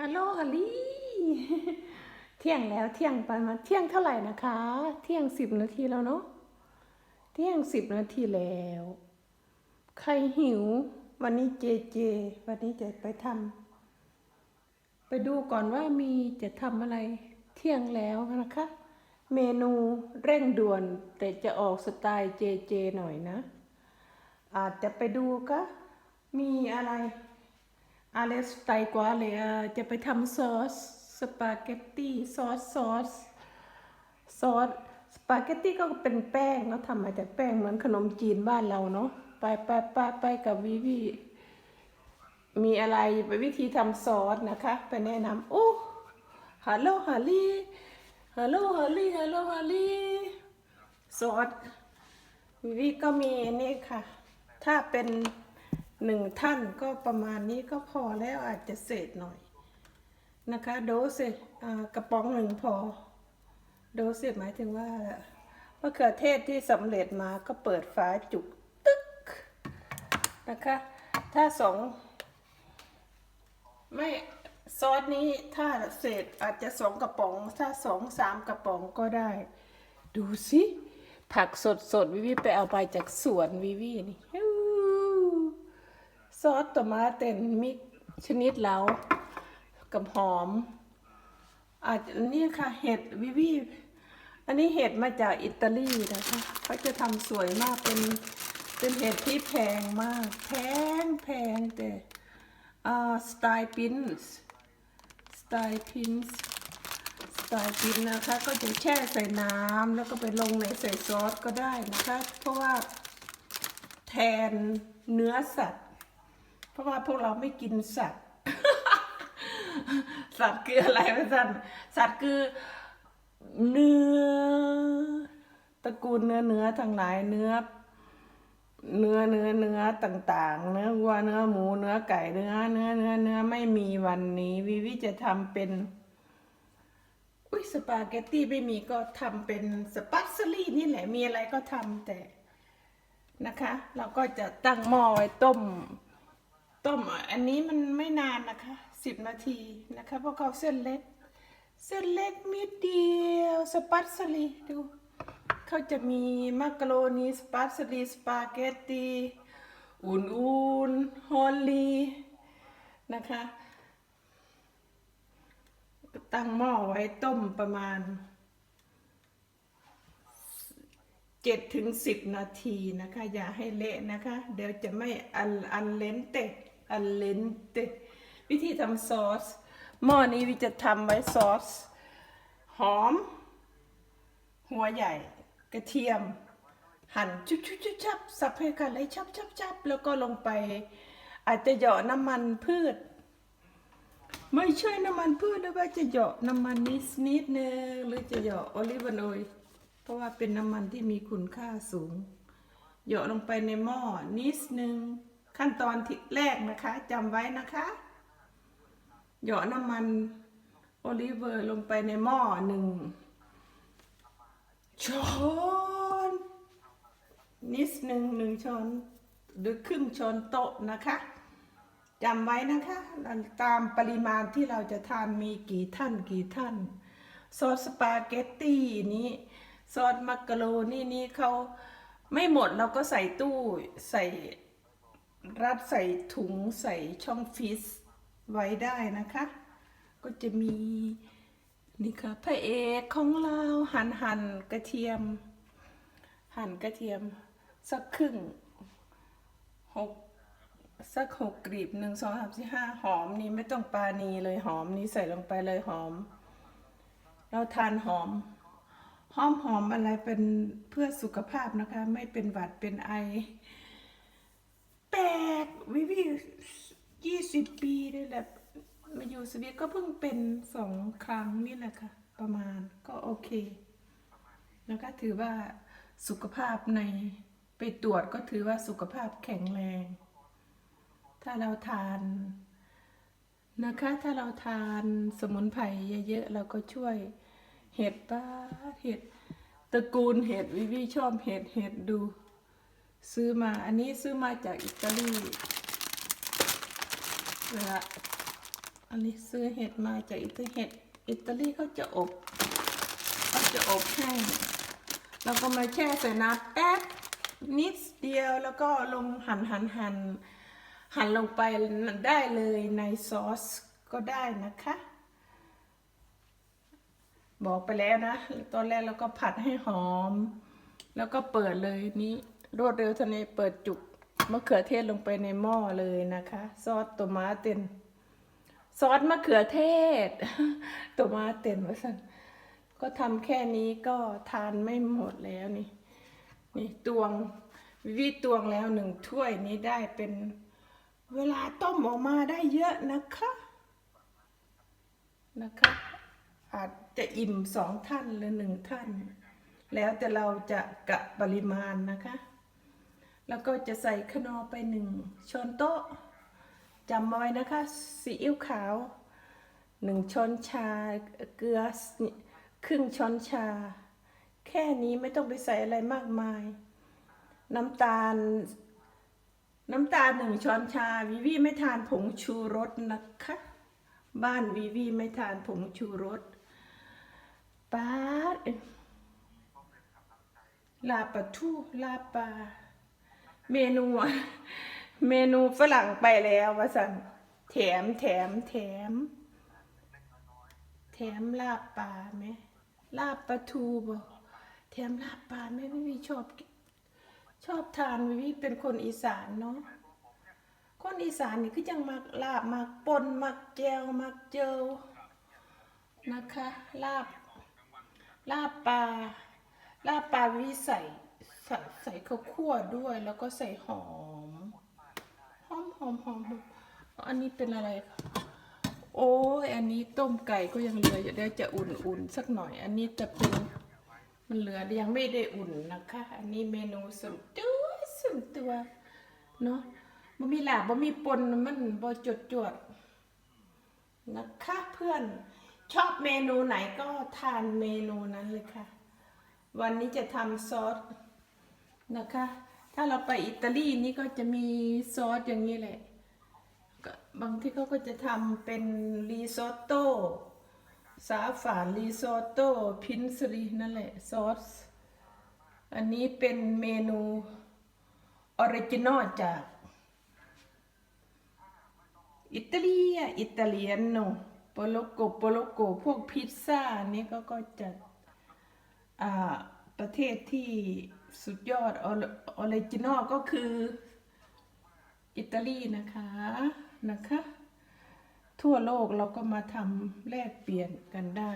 ฮัลโหลฮัลลี่เที่ยงแล้วเที่ยงไปมาเที่ยงเท่าไหร่นะคะ เที่ยงสิบนาทีแล้วเนาะเที่ยงสิบนาทีแล้ว ใครหิว วันนี้เจเจ วันนี้จะไปทำไปดูก่อนว่ามีจะทำอะไรเที่ยงแล้วนะคะ เมนูเร่งด่วน แต่จะออกสไตล์เจเจหน่อยนะ อาจจะไปดูก็มีอะไร อะไรสไตล์กว่าเลยอะจะไปทำซอสสปาเกตตี้ซอสซอสซอสสปาเกตตี้ก็เป็นแป้งเขาทำมาจากแป้งเหมือนขนมจีนบ้านเราเนาะไปไปไปไปกับวิวีมีอะไรไปวิธีทำซอสนะคะ ไปแนะนำโอ้ฮัลโหลฮัลลี่ฮัลโหลฮัลลี่ฮัลโหลฮัลลี่ซอสวิวีก็มีนี่ค่ะ ถ้าเป็น หนึ่งท่านก็ประมาณนี้ก็พอแล้วอาจจะเศษหน่อยนะคะ โดสอ่ากระป๋องหนึ่งพอ โดสหมายถึงว่ามะเขือเทศที่สำเร็จมาก็เปิดฝาจุกตึ๊กนะคะ ถ้าสองไม่ซอสนี้ถ้าเศษอาจจะสองกระป๋อง ถ้าสองสามกระป๋องก็ได้ ดูสิ ผักสดสดวิวีไปเอาไปจากสวนวิวีนี่ฮิ้ว ซอสตมาเต็นมิกชนิดแล้วกับหอมอาจจะนี่ค่ะเห็ดวิวีอันนี้เห็ดมาจากอิตาลีนะคะเขาจะทำสวยมากเป็นเป็นเห็ดที่แพงมาก แพงแพงแต่อ่าสไตล์พินส์สไตล์พินส์สไตล์กินนะคะ ก็จะแช่ใส่น้ำแล้วก็ไปลงในใส่ซอสก็ได้นะคะ เพราะว่าแทนเนื้อสัตว์ เพราะว่าพวกเราไม่กินสัตว์ สัตว์คืออะไรวะสัตว์สัตว์คือเนื้อตระกูลเนื้อเนื้อทั้งหลายเนื้อ เนื้อเนื้อเนื้อต่างๆ เนื้อวัวเนื้อหมูเนื้อไก่เนื้อเนื้อเนื้อเนื้อไม่มีวันนี้วิวิจะทำเป็นอุ้ยสปาเกตตี้ไม่มีก็ทำเป็นสปัสซาลี่นี่แหละมีอะไรก็ทำแต่นะคะ เราก็จะตั้งหม้อไว้ต้ม ต้มอันนี้มันไม่นานนะคะสิบนาทีนะคะเพราะเขาเส้นเล็ก เส้นเล็กนิดเดียวสปัสซลีดูเขาจะมีมักโรนีสปัสซลีสปาเกตตีอุ่นๆฮอลลีนะคะตั้งหม้อไว้ต้มประมาณเจ็ดถึงสิบนาทีนะคะ อย่าให้เละนะคะ เดี๋ยวจะไม่อันอันเลนเต อันเลนเตวิธีทำซอส หม้อนี้วิจะทำไว้ซอส หอม หัวใหญ่ กระเทียม หั่นชุบชุบชุบชับสับให้กันเลยชับชับชับแล้วก็ลงไป อาจจะเหยาะน้ำมันพืช ไม่ใช่น้ำมันพืชหรือว่าจะเหยาะน้ำมันนิดนิดนึงหรือจะเหยาะโอลิฟออยล์เพราะว่าเป็นน้ำมันที่มีคุณค่าสูงเหยาะลงไปในหม้อนิดนึง ขั้นตอนที่แรกนะคะจำไว้นะคะ หยาะน้ำมันโอลิฟออยล์ลงไปในหม้อหนึ่งช้อนนิดหนึ่งหนึ่งช้อนหรือครึ่งช้อนโต๊ะนะคะจำไว้นะคะตามปริมาณที่เราจะทานมีกี่ท่านกี่ท่านซอสสปาเกตตี้นี้ซอสมักกะโรนี่นี่เขาไม่หมดเราก็ใส่ตู้ใส่ รัดใส่ถุงใส่ช่องฟิสไว้ได้นะคะ ก็จะมีนี่ค่ะพระเอกของเราหั่นหั่นกระเทียม หั่นกระเทียมสักครึ่งหกสักหกกลีบหนึ่งสองสามสี่ห้าหอมนี่ไม่ต้องปานีเลยหอมนี่ใส่ลงไปเลยหอม เราทานหอม หอมหอมอะไรเป็นเพื่อสุขภาพนะคะ ไม่เป็นหวัดเป็นไอ แปลกวิวยี่สิบปีเลยแหละมาอยู่สวีเดนก็เพิ่งเป็นสองครั้งนี่แหละค่ะ ประมาณก็โอเค แล้วก็ถือว่าสุขภาพในไปตรวจก็ถือว่าสุขภาพแข็งแรง ถ้าเราทานนะคะ ถ้าเราทานสมุนไพรเยอะๆเราก็ช่วยเห็ดป้าเห็ดตระกูลเห็ดวิวีชอบเห็ดเห็ดดู ซื้อมาอันนี้ซื้อมาจากอิตาลีเวลาอันนี้ซื้อเห็ดมาจากอิตาเห็ดอิตาลีเขาจะอบเขาจะอบแห้งแล้วก็มาแช่ใส่น้ำแป๊บนิดเดียวแล้วก็ลงหั่นหั่นหั่นหั่นลงไปได้เลยในซอสก็ได้นะคะ บอกไปแล้วนะตอนแรกเราก็ผัดให้หอม แล้วก็เปิดเลยนี้ รวดเร็วทันทีเปิดจุกมะเขือเทศลงไปในหม้อเลยนะคะ ซอสตัวมาเต็นซอสมะเขือเทศตัวมาเต็นว่าสันก็ทำแค่นี้ก็ทานไม่หมดแล้วนี่ นี่ตวงวิวิตวงแล้วหนึ่งถ้วยนี้ได้เป็นเวลาต้มออกมาได้เยอะนะคะนะคะ อาจจะอิ่มสองท่านหรือหนึ่งท่าน แล้วแต่เราจะกะปริมาณนะคะ แล้วก็จะใส่ขนอไปหนึ่งช้อนโต๊ะจำเอาไว้นะคะซีอิ๊วขาวหนึ่งช้อนชาเกลือครึ่งช้อนชา แค่นี้ไม่ต้องไปใส่อะไรมากมาย น้ำตาล น้ำตาลหนึ่งช้อนชาวิวีไม่ทานผงชูรสนะคะ บ้านวิวีไม่ทานผงชูรสป้าลาปลาทูลาปลา เมนูเมนูฝรั่งไปแล้ววะสันแถมแถมแถม แถมลาบปลาไหมลาบปลาทูบ่แถมลาบปลาไหมวิวีชอบกินชอบทานวิวีเป็นคนอีสานเนาะคนอีสานนี่คือจังมักลาบมักปนมักแจวมักเจวนะคะ ลาบ ลาบปลาลาบปลาวิใส่ ใส่ใส่ข้าวคั่วด้วยแล้วก็ใส่หอม หอมหอมหอมอันนี้เป็นอะไรคะโอ้ยอันนี้ต้มไก่ก็ยังเหลืออยู่เดี๋ยวจะอุ่นๆสักหน่อย อันนี้จะเป็นมันเหลือยังไม่ได้อุ่นนะคะ อันนี้เมนูส่วนตัวส่วนตัวเนาะบ่มีหลาบ่มีปนมันบ่จดจวดนะคะเพื่อนชอบเมนูไหนก็ทานเมนูนั้นเลยค่ะ วันนี้จะทำซอส นะคะ ถ้าเราไปอิตาลีนี่ก็จะมีซอสอย่างนี้แหละบางที่เขาก็จะทำเป็นรีซอตโต้สาฝานรีซอตโต้พินซรีนั่นแหละซอส อันนี้เป็นเมนูออริจินอลจาก อิตาลีอิตาเลียนโนโปโลโกโปโลโกพวกพิซซ่านี่ก็ก็จะประเทศที่ สุดยอดออริจินอลก็คือ อิตาลีนะคะนะคะ ทั่วโลกเราก็มาทำแลกเปลี่ยนกันได้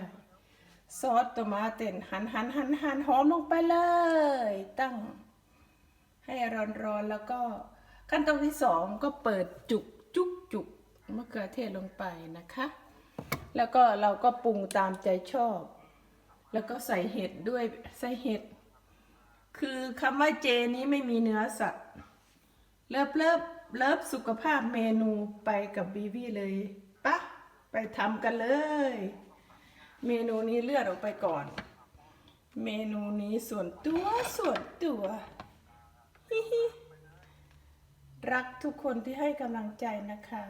ซอสตัวมาเต็นหันหันหันหันหอมลงไปเลย ตั้งให้ร้อนๆแล้วก็ขั้นตอนที่สองก็เปิดจุกจุกจุกมะเขือเทศลงไปนะคะ แล้วก็เราก็ปรุงตามใจชอบ แล้วก็ใส่เห็ดด้วยใส่เห็ด คือคำว่าเจนี้ไม่มีเนื้อสัตว์ เลิฟเลิฟเลิฟสุขภาพเมนูไปกับบีบีเลยปะไปทำกันเลย เมนูนี้เลือดออกไปก่อน เมนูนี้ส่วนตัวส่วนตัวฮิฮิรักทุกคนที่ให้กำลังใจนะคะ